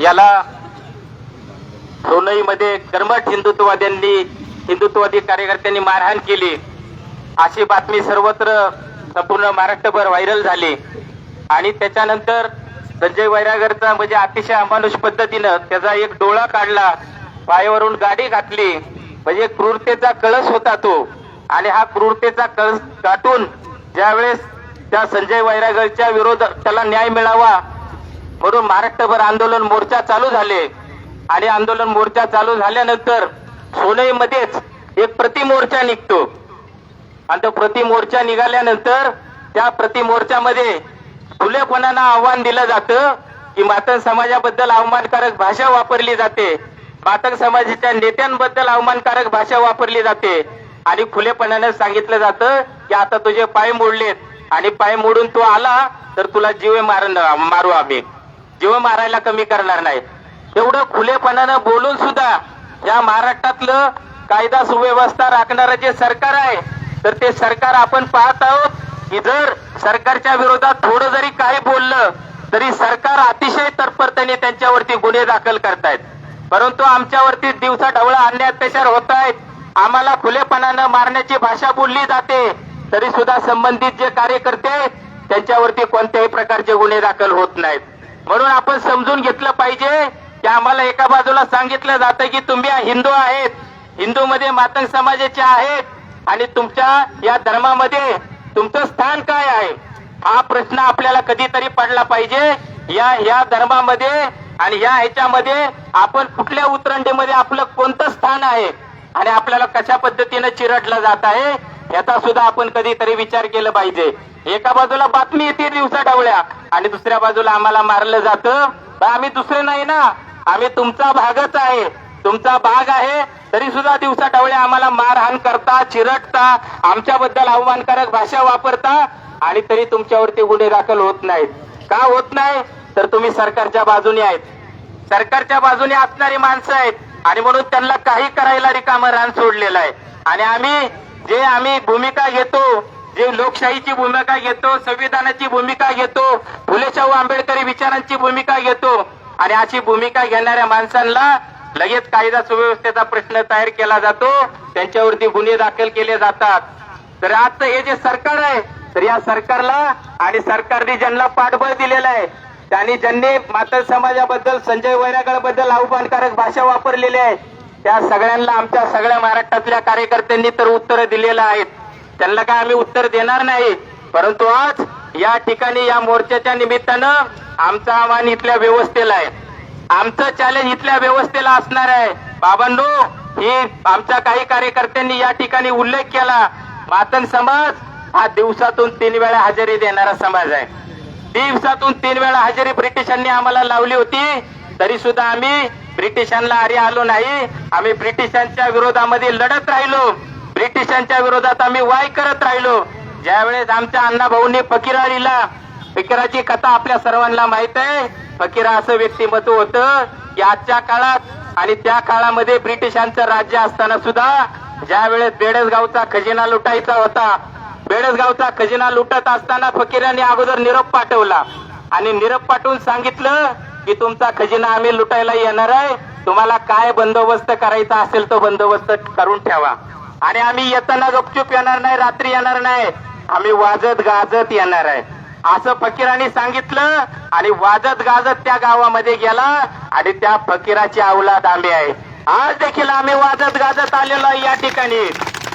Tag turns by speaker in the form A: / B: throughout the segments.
A: याला सोनईमध्ये कर्मठ हिंदुत्ववाद्यांनी हिंदुत्ववादी कार्यकर्त्यांनी मारहाण केली. अशी बातमी सर्वत्र संपूर्ण महाराष्ट्रभर व्हायरल झाली. आणि त्याच्यानंतर संजय वैरागरचा म्हणजे अतिशय अमानुष पद्धतीनं त्याचा एक डोळा काढला पायावरून गाडी घातली. म्हणजे क्रूरतेचा कळस होता तो. आणि हा क्रूरतेचा कळस गाठून ज्यावेळेस त्या संजय वैरागरच्या विरोधात त्याला न्याय मिळावा म्हणून महाराष्ट्रभर आंदोलन मोर्चा चालू झाले. आणि आंदोलन मोर्चा चालू झाल्यानंतर सोनईमध्येच एक प्रतिमोर्चा निघतो. आणि तो प्रतिमोर्चा निघाल्यानंतर त्या प्रतिमोर्चामध्ये खुलेपणानं आव्हान दिलं जातं की मातंग समाजाबद्दल अवमानकारक भाषा वापरली जाते. मातंग समाजाच्या नेत्यांबद्दल अवमानकारक भाषा वापरली जाते. आणि खुलेपणानं सांगितलं जातं की आता तुझे पाय मोडलेत. आणि पाय मोडून तू आला तर तुला जीवे मार मारू आम्ही. जीव मारायला कमी करणार नाही. एवढं खुलेपणानं बोलून सुद्धा या महाराष्ट्रातलं कायदा सुव्यवस्था राखणारं जे सरकार आहे तर ते सरकार आपण पाहत आहोत की जर सरकारच्या विरोधात थोडं जरी काय बोललं तरी सरकार अतिशय तत्परतेने त्यांच्यावरती गुन्हे दाखल करतायत. परंतु आमच्यावरती दिवसा ढवळा अन्य अत्याचार होत आहेत आम्हाला खुलेपणानं मारण्याची भाषा बोलली जाते तरी सुद्धा संबंधित जे कार्यकर्ते आहेत, त्यांच्यावरती कोणत्याही प्रकारचे गुन्हे दाखल होत नाहीत. म्हणून आपण समजून घेतलं पाहिजे की आम्हाला एका बाजूला सांगितलं जातं की तुम्ही हिंदू आहेत. हिंदूमध्ये मातंग समाजाचे आहेत. आणि तुमच्या या धर्मामध्ये तुमचं स्थान काय आहे? हा प्रश्न आपल्याला कधीतरी पडला पाहिजे. या या धर्मामध्ये आणि या ह्याच्यामध्ये आपण कुठल्या उतरंडीमध्ये आपलं कोणतं स्थान आहे? आणि आपल्याला कशा पद्धतीनं चिरटलं जात आहे याचा सुद्धा आपण कधीतरी विचार केला पाहिजे. एका बाजूला बातमी येते दिवसा डावळ्या आणि दुसऱ्या बाजूला आम्हाला मारलं जातं. आम्ही दुसरे नाही ना. आम्ही तुमचा भागच आहे. तुमचा भाग आहे. तरी सुद्धा दिवसा डावळे आम्हाला मारहाण करता चिरटता आमच्याबद्दल अवमानकारक भाषा वापरता आणि तरी तुमच्यावरती गुन्हे दाखल होत नाहीत. का होत नाही? तर तुम्ही सरकारच्या बाजूने आहेत. सरकारच्या बाजूने असणारी माणसं आहेत. आणि म्हणून त्यांना काही करायला रिकामं रान सोडलेलं आहे. आणि आम्ही जे आम्ही भूमिका घेतो जे लोकशाहीची भूमिका घेतो संविधानाची भूमिका घेतो फुले शाहू आंबेडकरी विचारांची भूमिका घेतो आणि अशी भूमिका घेणाऱ्या माणसांना लगेच कायदा सुव्यवस्थेचा प्रश्न तयार केला जातो. त्यांच्यावरती गुन्हे दाखल केले जातात. तर आजचं हे जे सरकार आहे तर या सरकारला आणि सरकारने ज्यांना पाठबळ दिलेलं आहे त्यांनी ज्यांनी मातल समाजाबद्दल संजय वैरागडबद्दल आव्हानकारक भाषा वापरलेली आहे त्या सगळ्यांना आमच्या सगळ्या महाराष्ट्रातल्या कार्यकर्त्यांनी तर उत्तरं दिलेलं आहेत. त्यांना काय आम्ही उत्तर देणार नाही परंतु आज या ठिकाणी या मोर्चाच्या निमित्तानं आमचं आव्हान इथल्या व्यवस्थेला आहे. आमचं चॅलेंज इथल्या व्यवस्थेला असणार आहे. बाबांनो ही आमच्या काही कार्यकर्त्यांनी या ठिकाणी उल्लेख केला. मातन समाज हा दिवसातून तीन वेळा हजेरी देणारा समाज आहे. दिवसातून तीन वेळा हजेरी ब्रिटिशांनी आम्हाला लावली होती. तरी सुद्धा आम्ही ब्रिटिशांना आरे आलो नाही. आम्ही ब्रिटिशांच्या विरोधामध्ये लढत राहिलो. ब्रिटिशांच्या विरोधात आम्ही वाय करत राहिलो. ज्यावेळेस आमच्या अण्णा भाऊंनी फकीरा लिहिला फकीराची कथा आपल्या सर्वांना माहीत आहे. फकीरा असं व्यक्तिमत्व होतं की आजच्या काळात आणि त्या काळामध्ये ब्रिटिशांचं राज्य असताना सुद्धा ज्या वेळेस बेडसगावचा खजिना लुटायचा होता बेडसगावचा खजिना लुटत असताना फकीरांनी अगोदर निरोप पाठवला. आणि निरोप पाठवून सांगितलं की तुमचा खजिना आम्ही लुटायला येणार आहे. तुम्हाला काय बंदोबस्त करायचा असेल तो बंदोबस्त करून ठेवा. आणि आम्ही येताना गपचूप येणार नाही रात्री येणार नाही. आम्ही वाजत गाजत येणार आहे. असं फकीरांनी सांगितलं आणि वाजत गाजत त्या गावामध्ये गेला आणि त्या फकीराची अवलाद आम्ही आहे. आज देखील आम्ही वाजत गाजत आलेलो या ठिकाणी.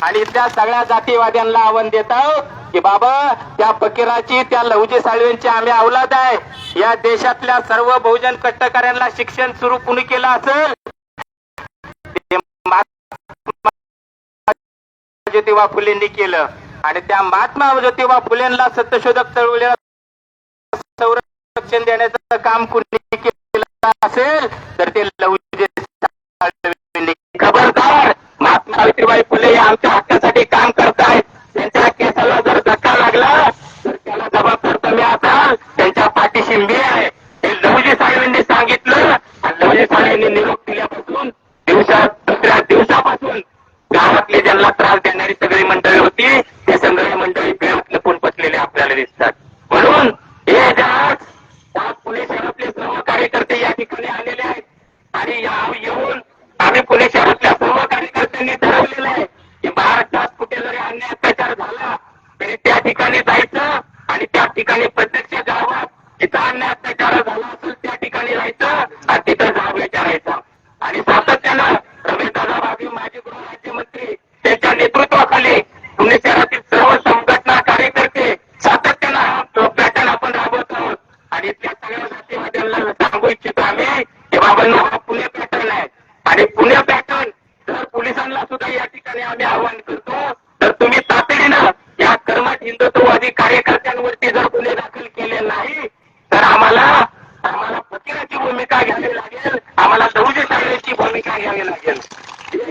A: आणि त्या सगळ्या जातीवाद्यांना आव्हान देत आहोत की बाबा त्या फकीराची त्या लहुजी साळवेंची आम्ही अवलाद आहे. या देशातल्या सर्व बहुजन कष्टकऱ्यांना शिक्षण सुरू कुणी केलं असेल? ज्योतिबा फुलेंनी केलं. आणि त्या महात्मा ज्योतिबा फुलेंना सत्यशोधक चळवळीला संरक्षण देण्याचं काम कुणी केलं असेल? तर ते लहुजे ज्योतिबाई फुले हे आमच्या हक्कासाठी काम करतायत त्यांच्या भूमिका घ्यावी लागेल. आम्हाला दौजशाहीची भूमिका घ्यावी लागेल.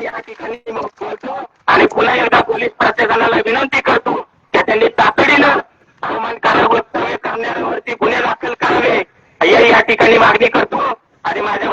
A: या ठिकाणी मग बोलतो आणि पुन्हा एकदा पोलीस प्रशासनाला विनंती करतो की त्यांनी तातडीनं अवमानकारक वक्तव्य करणाऱ्यांवरती गुन्हे दाखल करावे. या ठिकाणी मागणी करतो आणि माझ्या